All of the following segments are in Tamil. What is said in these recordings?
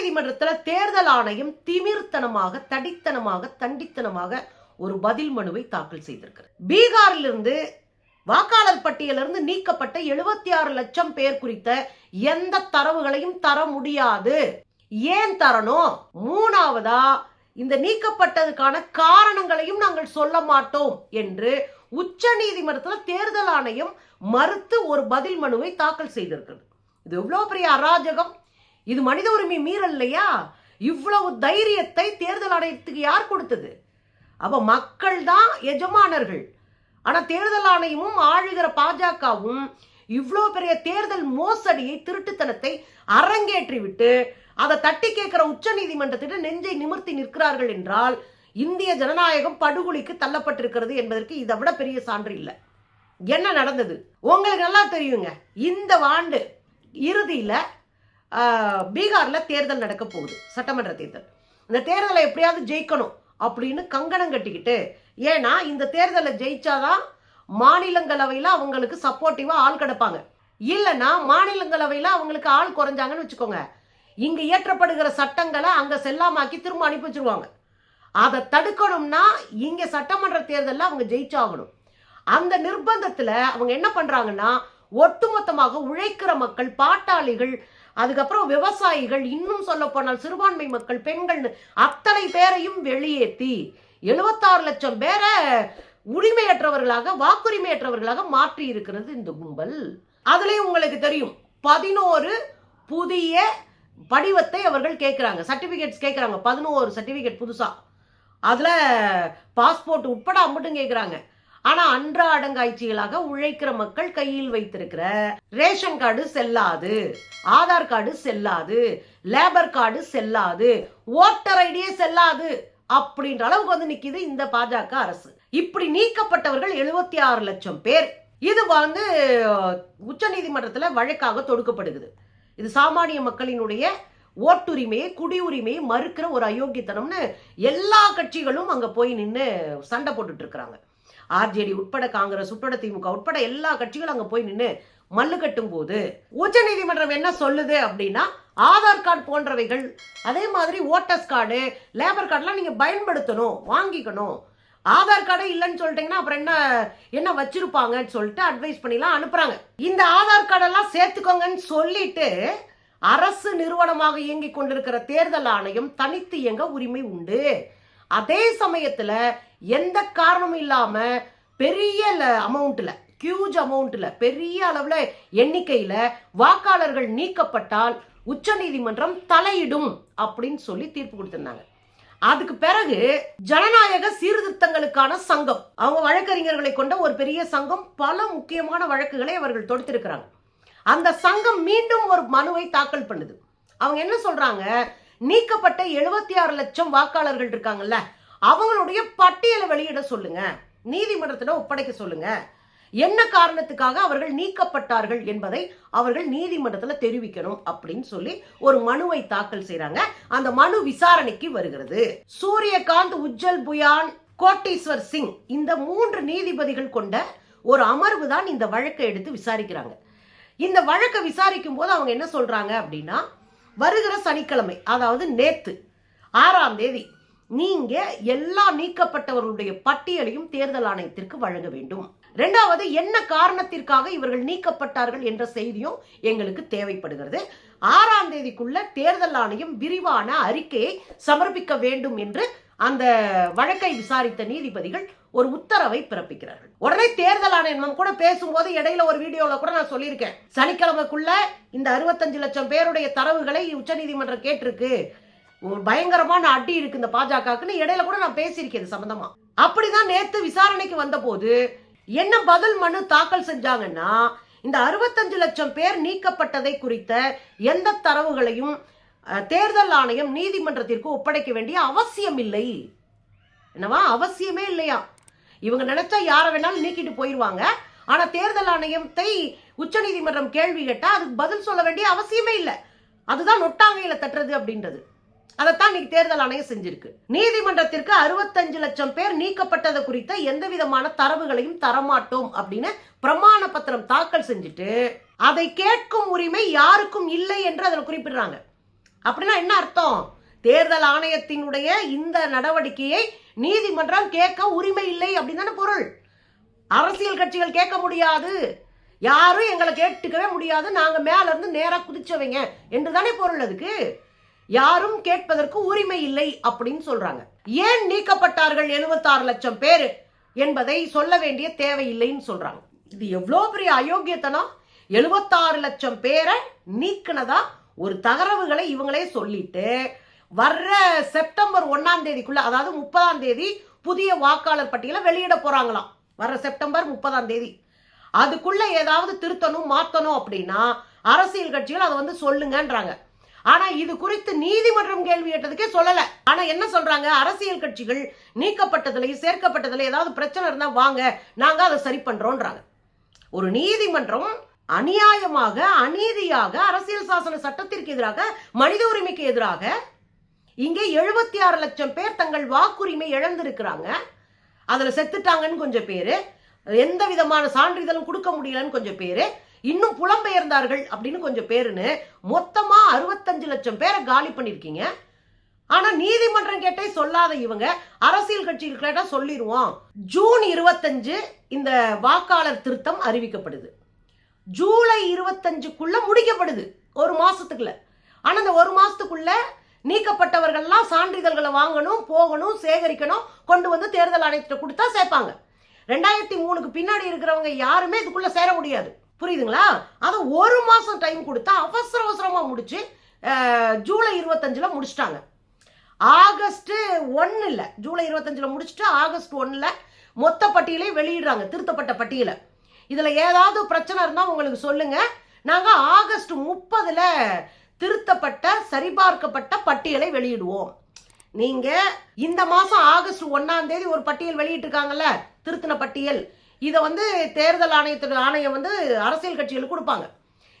உச்சநீதிமன்றத்தில் தேர்தல் ஆணையம் திமிர்த்தனமாக தடித்தனமாக தண்டித்தனமாக ஒரு பதில் மனுவை தாக்கல் செய்திருக்கிறது. பீகாரிலிருந்து வாக்காளர் பட்டியலிருந்து நீக்கப்பட்ட எழுபத்தி ஆறு லட்சம் பேர் குறித்த எந்த தரவுகளையும் தர முடியாது. ஏன் தரணும்? மூணாவதா இந்த நீக்கப்பட்டதுக்கான காரணங்களையும் நாங்கள் சொல்ல மாட்டோம் என்று உச்ச நீதிமன்றத்தில் தேர்தல் ஆணையம் மறுத்து ஒரு பதில் மனுவை தாக்கல் செய்திருக்கிறது. இது எவ்வளவு பெரிய அராஜகம்? இது மனித உரிமை மீறல் இல்லையா இவ்வளவு தைரியத்தை தேர்தல் ஆணையத்துக்கு யார் கொடுத்தது? அப்போ மக்கள் தான் எஜமானர்கள். ஆனால் தேர்தல் ஆணையமும் ஆளுகிற பாஜகவும் இவ்வளோ பெரிய தேர்தல் மோசடியை திருட்டுத்தனத்தை அரங்கேற்றி விட்டு அதை தட்டி கேட்கிற உச்ச நீதிமன்றத்திடம் நெஞ்சை நிமிர்த்தி நிற்கிறார்கள் என்றால் இந்திய ஜனநாயகம் படுகொலிக்கு தள்ளப்பட்டிருக்கிறது என்பதற்கு இதை விட பெரிய சான்று இல்லை. என்ன நடந்தது? உங்களுக்கு நல்லா தெரியுங்க. இந்த ஆண்டு இறுதியில் பீகாரில் தேர்தல் நடக்க போகுது சட்டமன்ற தேர்தல். இந்த தேர்தலை எப்படியாவது ஜெயிக்கணும் அப்படின்னு கங்கணம் கட்டிக்கிட்டு ஏன்னா இந்த தேர்தலை ஜெயிச்சாதான் மாநிலங்களவையில் அவங்களுக்கு சப்போர்ட்டிவாக ஆள் கிடப்பாங்க. இல்லைன்னா மாநிலங்களவையில் அவங்களுக்கு ஆள் குறைஞ்சாங்கன்னு வச்சுக்கோங்க. இங்கே இயற்றப்படுகிற சட்டங்களை அங்கே செல்லாமாக்கி திரும்ப அனுப்பி வச்சிருவாங்க. அதை தடுக்கணும்னா இங்கே சட்டமன்ற தேர்தலில் அவங்க ஜெயிச்சாகணும். அந்த நிர்பந்தத்தில் அவங்க என்ன பண்ணுறாங்கன்னா ஒட்டுமொத்தமாக உழைக்கிற மக்கள் பாட்டாளிகள் அதுக்கப்புறம் விவசாயிகள் இன்னும் சொல்ல போனால் சிறுபான்மை மக்கள் பெண்கள் அத்தனை பேரையும் வெளியேற்றி எழுபத்தாறு லட்சம் பேரை உரிமையற்றவர்களாக வாக்குரிமையற்றவர்களாக மாற்றி இருக்கிறது இந்த கும்பல். அதுலேயும் உங்களுக்கு தெரியும் பதினோரு புதிய படிவத்தை அவர்கள் கேட்குறாங்க. சர்டிஃபிகேட்ஸ் கேட்குறாங்க. பதினோரு சர்டிஃபிகேட் புதுசாக அதில் பாஸ்போர்ட் உட்பட அம்பட்டும் கேட்குறாங்க. ஆனால் அன்றாடங்காய்ச்சிகளாக உழைக்கிற மக்கள் கையில் வைத்திருக்கிற ரேஷன் கார்டு செல்லாது ஆதார் கார்டு செல்லாது லேபர் கார்டு செல்லாது ஓட்டர் ஐடியே செல்லாது அப்படின்ற அளவுக்கு வந்து நிக்குது இந்த பாஜக அரசு. இப்படி நீக்கப்பட்டவர்கள் எழுபத்தி ஆறு லட்சம் பேர். இது வந்து உச்ச நீதிமன்றத்தில் வழக்காக தொடுக்கப்படுகிறது. இது சாமானிய மக்களினுடைய ஓட்டுரிமையை குடியுரிமையை மறுக்கிற ஒரு அயோக்கியத்தனம்னு எல்லா கட்சிகளும் அங்க போய் நின்று சண்டை போட்டுட்டு இருக்கிறாங்க. ஆர்ஜேடி உட்பட காங்கிரஸ் உட்பட திமுக உட்பட எல்லா கட்சிகளும் அங்க போய் நின்று மல்லு கட்டும் போது உச்ச நீதிமன்றம் என்ன சொல்லுது அப்படின்னா ஆதார் கார்டு போன்றவைகள் அதே மாதிரி ஓட்டர்ஸ் கார்டு லேபர் கார்டுலாம் நீங்க பயன்படுத்தணும் வாங்கிக்கணும். ஆதார் கார்டே இல்லைன்னு சொல்லிட்டீங்கன்னா அப்புறம் என்ன என்ன வச்சிருப்பாங்கன்னு சொல்லிட்டு அட்வைஸ் பண்ணிலாம் அனுப்புறாங்க. இந்த ஆதார் கார்டெல்லாம் சேர்த்துக்கோங்கன்னு சொல்லிட்டு அரசு நிறுவனமாக இயங்கி கொண்டிருக்கிற தேர்தல் ஆணையம் தனித்து இயங்க உரிமை உண்டு. அதே சமயத்துல எந்த காரணமும் இல்லாம பெரிய அமௌண்ட்ல ஹியூஜ் அமௌண்ட்ல பெரிய அளவுல எண்ணிக்கையில வாக்காளர்கள் நீக்கப்பட்டால் உச்சநீதிமன்றம் தலையிடும் அப்படின்னு சொல்லி தீர்ப்பு கொடுத்திருந்தாங்க. அதுக்கு பிறகு ஜனநாயக சீர்திருத்தங்களுக்கான சங்கம் அவங்க வழக்கறிஞர்களை கொண்ட ஒரு பெரிய சங்கம் பல முக்கியமான வழக்குகளை அவர்கள் தொடுத்திருக்கிறாங்க. அந்த சங்கம் மீண்டும் ஒரு மனுவை தாக்கல் பண்ணுது. அவங்க என்ன சொல்றாங்க? நீக்கப்பட்ட எழுபத்தி ஆறு லட்சம் வாக்காளர்கள் இருக்காங்கல்ல அவங்களுடைய பட்டியலை வெளியிட சொல்லுங்க. நீதிமன்றத்தில் ஒப்படைக்க சொல்லுங்க. என்ன காரணத்துக்காக அவர்கள் நீக்கப்பட்டார்கள் என்பதை அவர்கள் நீதிமன்றத்தில் தெரிவிக்கணும் அப்படின்னு சொல்லி ஒரு மனுவை தாக்கல் செய்கிறாங்க அந்த மனு விசாரணைக்கு வருகிறது. சூரியகாந்த் உஜ்ஜல் புயான் கோட்டீஸ்வர் சிங் இந்த மூன்று நீதிபதிகள் கொண்ட ஒரு அமர்வு தான் இந்த வழக்கை எடுத்து விசாரிக்கிறாங்க. இந்த வழக்கை விசாரிக்கும் போது அவங்க என்ன சொல்றாங்க அப்படின்னா வருகிற சனிக்கிழமை அதாவது நேத்து ஆறாம் தேதி நீங்க எல்லா நீக்கப்பட்டவர்களுடைய பட்டியலையும் தேர்தல் ஆணையத்திற்கு வழங்க வேண்டும். ரெண்டாவது என்ன காரணத்திற்காக இவர்கள் நீக்கப்பட்டார்கள் என்ற செய்தியும் எங்களுக்கு தேவைப்படுகிறது. ஆறாம் தேதிக்குள்ள தேர்தல் ஆணையம் விரிவான அறிக்கையை சமர்ப்பிக்க வேண்டும் என்று அந்த வழக்கை விசாரித்த நீதிபதிகள் ஒரு உத்தரவை பிறப்பிக்கிறார்கள். உடனே தேர்தல் ஆணையம் கூட பேசும்போது இடையில ஒரு வீடியோல கூட நான் சொல்லியிருக்கேன். சனிக்கிழமைக்குள்ள இந்த அறுபத்தஞ்சு லட்சம் பேருடைய தரவுகளை உச்சநீதிமன்றம் கேட்டிருக்கு. ஒரு பயங்கரமான அடி இருக்கு இந்த பாஜகக்குன்னு இடையில கூட நான் பேசியிருக்கேன் இது சம்பந்தமா. அப்படிதான் நேத்து விசாரணைக்கு வந்தபோது என்ன பதில் மனு தாக்கல் செஞ்சாங்கன்னா இந்த அறுபத்தஞ்சு லட்சம் பேர் நீக்கப்பட்டதை குறித்த எந்த தரவுகளையும் தேர்தல் ஆணையம் நீதிமன்றத்திற்கு ஒப்படைக்க வேண்டிய அவசியம் இல்லை. என்னவா? அவசியமே இல்லையா? இவங்க நினைச்சா யாரை வேணாலும் நீக்கிட்டு போயிடுவாங்க ஆனா தேர்தல் ஆணையத்தை உச்சநீதிமன்றம் கேள்வி கேட்டா அதுக்கு பதில் சொல்ல வேண்டிய அவசியமே இல்லை. அதுதான் நொட்டாங்கையில தட்டுறது அப்படின்றது. அதைத்தான் இன்னைக்கு தேர்தல் ஆணையம் செஞ்சிருக்கு. நீதிமன்றத்திற்கு அறுபத்தஞ்சு லட்சம் பேர் நீக்கப்பட்டது குறித்த எந்த விதமான தரவுகளையும் தரமாட்டோம் அப்படின்னு பிரமாண பத்திரம் தாக்கல் செஞ்சுட்டு அதை கேட்கும் உரிமை யாருக்கும் இல்லை என்று அதில் குறிப்பிடுறாங்க. அப்படின்னா என்ன அர்த்தம்? தேர்தல் ஆணையத்தினுடைய இந்த நடவடிக்கையை நீதிமன்றம் கேட்க உரிமை இல்லை அப்படின்னு தானே பொருள். அரசியல் கட்சிகள் கேட்க முடியாது. யாரும் எங்களை கேட்டுக்கவே முடியாது. நாங்கள் மேலேருந்து நேராக குதிச்சவங்க என்று தானே பொருள் அதுக்கு? யாரும் கேட்பதற்கு உரிமை இல்லை அப்படின்னு சொல்றாங்க. ஏன் நீக்கப்பட்டார்கள் 76 லட்சம் பேர் என்பதை சொல்ல வேண்டிய தேவையில்லைன்னு சொல்றாங்க. இது எவ்வளோ பெரிய அயோக்கியத்தனம்? 76 லட்சம் பேரை நீக்கினதா ஒரு தகரவுகளை இவங்களே சொல்லிட்டு வர்ற செப்டம்பர் ஒன்னாம் தேதிக்குள்ள அதாவது முப்பதாம் தேதி புதிய வாக்காளர் பட்டியலை வெளியிட போறாங்களாம். வர்ற செப்டம்பர் முப்பதாம் தேதி. அதுக்குள்ள ஏதாவது திருத்தணும் மாத்தணும் அப்படின்னா அரசியல் கட்சிகள் அதை வந்து சொல்லுங்கன்றாங்க. ஆனா இது குறித்து நீதிமன்றம் கேள்வி கேட்டதுக்கே சொல்லல. ஆனா என்ன சொல்றாங்க? அரசியல் கட்சிகள் நீக்கப்பட்டதுலயும் சேர்க்கப்பட்டதுல ஏதாவது பிரச்சனை இருந்தா வாங்க நாங்க அதை சரி பண்றோம்ன்றாங்க ஒரு நீதிமன்றம் அநியாயமாக அநீதியாக அரசியல் சாசன சட்டத்திற்கு எதிராக மனித உரிமைக்கு எதிராக இங்கே எழுபத்தி ஆறு லட்சம் பேர் தங்கள் வாக்குரிமை இழந்திருக்கிறாங்க. அதுல செத்துட்டாங்கன்னு கொஞ்சம் பேரு. எந்த விதமான சான்றிதழும் கொடுக்க முடியலன்னு கொஞ்சம் பேரு. இன்னும் புலம்பெயர்ந்தார்கள் அப்படின்னு கொஞ்சம் பேருன்னு மொத்தமா அறுபத்தஞ்சு லட்சம் பேரை காலி பண்ணியிருக்கீங்க ஆனால் நீதிமன்றம் கேட்டே சொல்லாத இவங்க அரசியல் கட்சிகள் கேட்டா சொல்லிடுவோம் ஜூன் இருபத்தஞ்சு இந்த வாக்காளர் திருத்தம் அறிவிக்கப்படுது. ஜூலை இருபத்தஞ்சுக்குள்ளே முடிக்கப்படுது. ஒரு மாதத்துக்குள்ள ஆனால் இந்த ஒரு மாதத்துக்குள்ள நீக்கப்பட்டவர்கள்லாம் சான்றிதழ்களை வாங்கணும் போகணும் சேகரிக்கணும் கொண்டு வந்து தேர்தல் ஆணையத்தை கொடுத்தா சேர்ப்பாங்க. ரெண்டாயிரத்தி மூணுக்கு பின்னாடி இருக்கிறவங்க யாருமே இதுக்குள்ளே சேர முடியாது. புரியுதுங்களா? அதை ஒரு மாதம் டைம் கொடுத்தா அவசர அவசரமாக முடிச்சு ஜூலை இருபத்தஞ்சில் முடிச்சிட்டாங்க. ஆகஸ்ட்டு ஒன்று இல்லை ஜூலை இருபத்தஞ்சில் முடிச்சுட்டு ஆகஸ்ட் ஒன்றில் மொத்த பட்டியலே வெளியிடுறாங்க திருத்தப்பட்ட பட்டியலை. இதில் ஏதாவது பிரச்சனை இருந்தால் உங்களுக்கு சொல்லுங்கள் நாங்கள் ஆகஸ்ட் முப்பதில் திருத்தப்பட்ட சரிபார்க்கப்பட்ட பட்டியலை வெளியிடுவோம். நீங்கள் இந்த மாதம் ஆகஸ்ட் ஒன்றாம் தேதி ஒரு பட்டியல் வெளியிட்டிருக்காங்கல்ல திருத்தின பட்டியல். இதை வந்து தேர்தல் ஆணையத்தின் ஆணையம் வந்து அரசியல் கட்சிகளுக்கு கொடுப்பாங்க.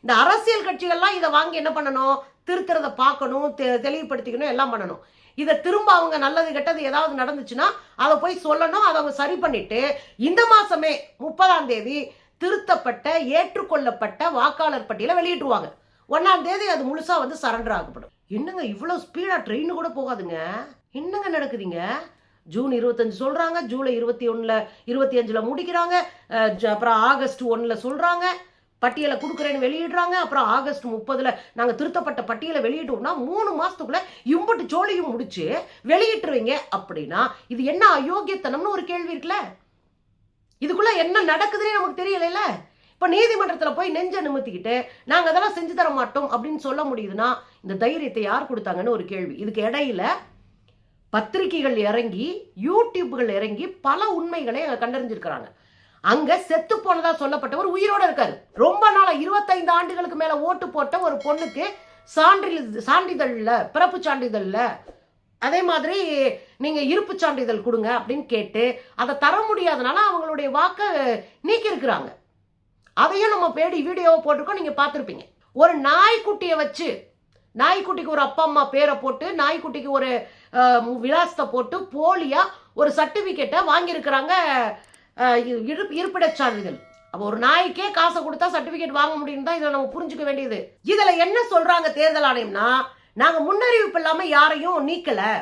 இந்த அரசியல் கட்சிகள்லாம் இதை வாங்கி என்ன பண்ணணும்? திருத்துறதை பார்க்கணும் தெ- தெளிவுபடுத்திக்கணும் எல்லாம் பண்ணணும். இதை திரும்ப அவங்க நல்லது கெட்டது ஏதாவது நடந்துச்சுன்னா அதை போய் சொல்லணும் அதை அவங்க சரி பண்ணிட்டு இந்த மாசமே முப்பதாம் தேதி திருத்தப்பட்ட ஏற்றுக்கொள்ளப்பட்ட வாக்காளர் பட்டியலை வெளியிட்டுருவாங்க. ஒன்னாம் தேதி அது முழுசா வந்து சரண்டர் ஆகப்படும். என்னங்க இவ்வளோ ஸ்பீடா ட்ரெயின் கூட போகாதுங்க? என்னங்க நடக்குதுங்க? ஜூன் இருபத்தஞ்சு சொல்றாங்க ஜூலை இருபத்தி ஒன்றில் இருபத்தி அஞ்சுல முடிக்கிறாங்க ஜ- அப்புறம் ஆகஸ்ட் ஒன்றில் சொல்றாங்க. பட்டியலை கொடுக்குறேன்னு வெளியிடுறாங்க. அப்புறம் ஆகஸ்ட் முப்பதில் நாங்கள் திருத்தப்பட்ட பட்டியலை வெளியிட்டோம்னா மூணு மாதத்துக்குள்ளே இம்புட்டு ஜோலியும் முடிச்சு வெளியிட்டுருவீங்க. அப்படின்னா இது என்ன அயோக்கியத்தனம்னு ஒரு கேள்வி இருக்குல்ல? இதுக்குள்ளே என்ன நடக்குதுன்னே நமக்கு தெரியலைல்ல இப்போ நீதிமன்றத்தில் போய் நெஞ்ச நிமித்திக்கிட்டு நாங்கள் அதெல்லாம் செஞ்சு தர மாட்டோம் அப்படின்னு சொல்ல முடியுதுன்னா இந்த தைரியத்தை யார் கொடுத்தாங்கன்னு ஒரு கேள்வி. இதுக்கு இடையில பத்திரிகைகள் இறங்கி யூடியூப்கள் இறங்கி பல உண்மைகளை அங்க கண்டறிஞ்சிருக்கிறாங்க. அங்க செத்து போனதா சொல்லப்பட்டவர் உயிரோட இருக்காரு. ரொம்ப நாளா இருபத்தைந்து ஆண்டுகளுக்கு மேல ஓட்டு போட்ட ஒரு பொண்ணுக்கு சான்றிதழ் சான்றிதழ்ல பிறப்பு சான்றிதழ்ல அதே மாதிரி நீங்க இருப்பு சான்றிதழ் கொடுங்க அப்படின்னு கேட்டு அதை தர முடியாதனால அவங்களுடைய வாக்கை நீக்கி இருக்கிறாங்க. அதையும் நம்ம பேடி வீடியோவை போட்டிருக்கோம் நீங்க பார்த்துருப்பீங்க. ஒரு நாய்க்குட்டியை வச்சு நாய்க்குட்டிக்கு ஒரு அப்பா அம்மா பேரை போட்டு நாய்க்குட்டிக்கு ஒரு விலாசத்தை போட்டு போலியா ஒரு சர்டிபிகேட்டை வாங்கியிருக்கிறாங்க இரு- இருப்- இருப்பிடச் சான்றிதழ் அப்போ ஒரு நாய்க்கே காசை கொடுத்தா சர்டிபிகேட் வாங்க முடியும் தான் இதை நம்ம புரிஞ்சுக்க வேண்டியது. இதில் என்ன சொல்கிறாங்க தேர்தல் ஆணையம்னா நாங்கள் முன்னறிவிப்பு இல்லாமல் யாரையும் நீக்கலை.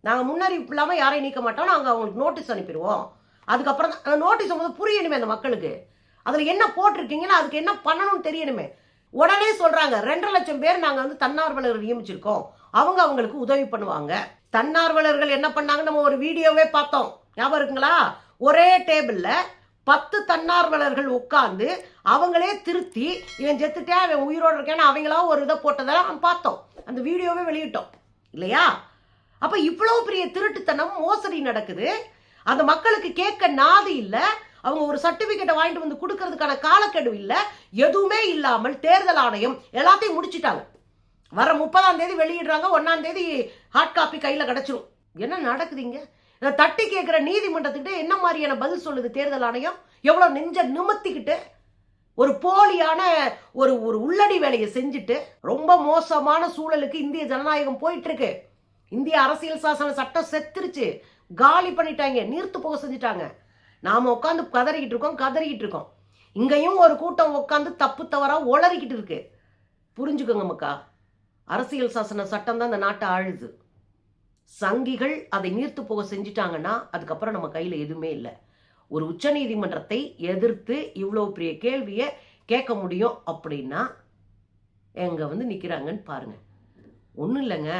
நாங்கள் முன்னறிவிப்பு இல்லாமல் யாரையும் நீக்க மாட்டோம். நாங்கள் அவங்களுக்கு நோட்டீஸ் அனுப்பிடுவோம். அதுக்கப்புறம் தான் நோட்டீஸ் போது புரியணுமே அந்த மக்களுக்கு. அதில் என்ன போட்டிருக்கீங்கன்னா அதுக்கு என்ன பண்ணணும்னு தெரியணுமே. உடனே சொல்கிறாங்க ரெண்டரை லட்சம் பேர் நாங்கள் வந்து தன்னார்வலர்கள் நியமிச்சிருக்கோம். அவங்க அவங்களுக்கு உதவி பண்ணுவாங்க. தன்னார்வலர்கள் என்ன பண்ணாங்க நம்ம ஒரு வீடியோவே பார்த்தோம். ஞாபகம் இருக்குங்களா? ஒரே டேபிளில் பத்து தன்னார்வலர்கள் உட்கார்ந்து அவங்களே திருத்தி இவன் செத்துட்டே அவன் உயிரோடு இருக்கான்னு அவங்களா ஒரு இதை போட்டதெல்லாம் பார்த்தோம். அந்த வீடியோவே வெளியிட்டோம். இல்லையா? அப்போ இவ்வளோ பெரிய திருட்டுத்தனம் மோசடி நடக்குது. அந்த மக்களுக்கு கேட்க நாது இல்லை. அவங்க ஒரு சர்டிஃபிகேட்டை வாங்கிட்டு வந்து கொடுக்கறதுக்கான காலக்கெடு இல்லை. எதுவுமே இல்லாமல் தேர்தல் ஆணையம் எல்லாத்தையும் முடிச்சிட்டாங்க. வர முப்பதாம் தேதி வெளியிடுறாங்க ஒன்னாம் தேதி ஹார்ட் காப்பி கையில் கிடச்சிரும். என்ன நடக்குதுங்க இதை தட்டி கேட்குற நீதிமன்றத்துக்கிட்ட என்ன மாதிரியான பதில் சொல்லுது தேர்தல் ஆணையம்? எவ்வளோ நெஞ்ச நிமித்திக்கிட்டு ஒரு போலியான ஒரு ஒரு உள்ளடி வேலையை செஞ்சுட்டு ரொம்ப மோசமான சூழலுக்கு இந்திய ஜனநாயகம் போயிட்டு இருக்கு இந்திய அரசியல் சாசன சட்டம் செத்துருச்சு. காலி பண்ணிட்டாங்க நீர்த்து போக செஞ்சுட்டாங்க. நாம் உட்காந்து கதறிக்கிட்டு இருக்கோம் கதறிக்கிட்டு இருக்கோம். இங்கேயும் ஒரு கூட்டம் உட்காந்து தப்பு தவறாக உளறிக்கிட்டு இருக்கு. புரிஞ்சுக்கோங்க மக்கா அரசியல் சாசன சட்டம் தான் இந்த நாட்டை ஆழுது சங்கிகள் அதை நீர்த்து போக செஞ்சிட்டாங்கன்னா அதுக்கப்புறம் நம்ம கையில் எதுவுமே இல்லை. ஒரு உச்சநீதிமன்றத்தை எதிர்த்து இவ்வளோ பெரிய கேள்வியை கேட்க முடியும் அப்படின்னா எங்கே வந்து நிற்கிறாங்கன்னு பாருங்க. ஒன்றும் இல்லைங்க.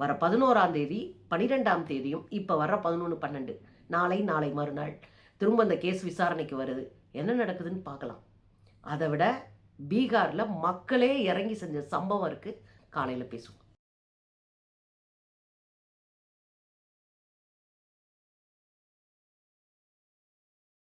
வர பதினோராம் தேதி பன்னிரெண்டாம் தேதியும் இப்போ வர பதினொன்று பன்னெண்டு. நாளை நாளை மறுநாள். திரும்ப அந்த கேஸ் விசாரணைக்கு வருது. என்ன நடக்குதுன்னு பார்க்கலாம். அதை விட பீகாரில் மக்களே இறங்கி செஞ்ச சம்பவம் இருக்குது காலையில் பேசுவோம்.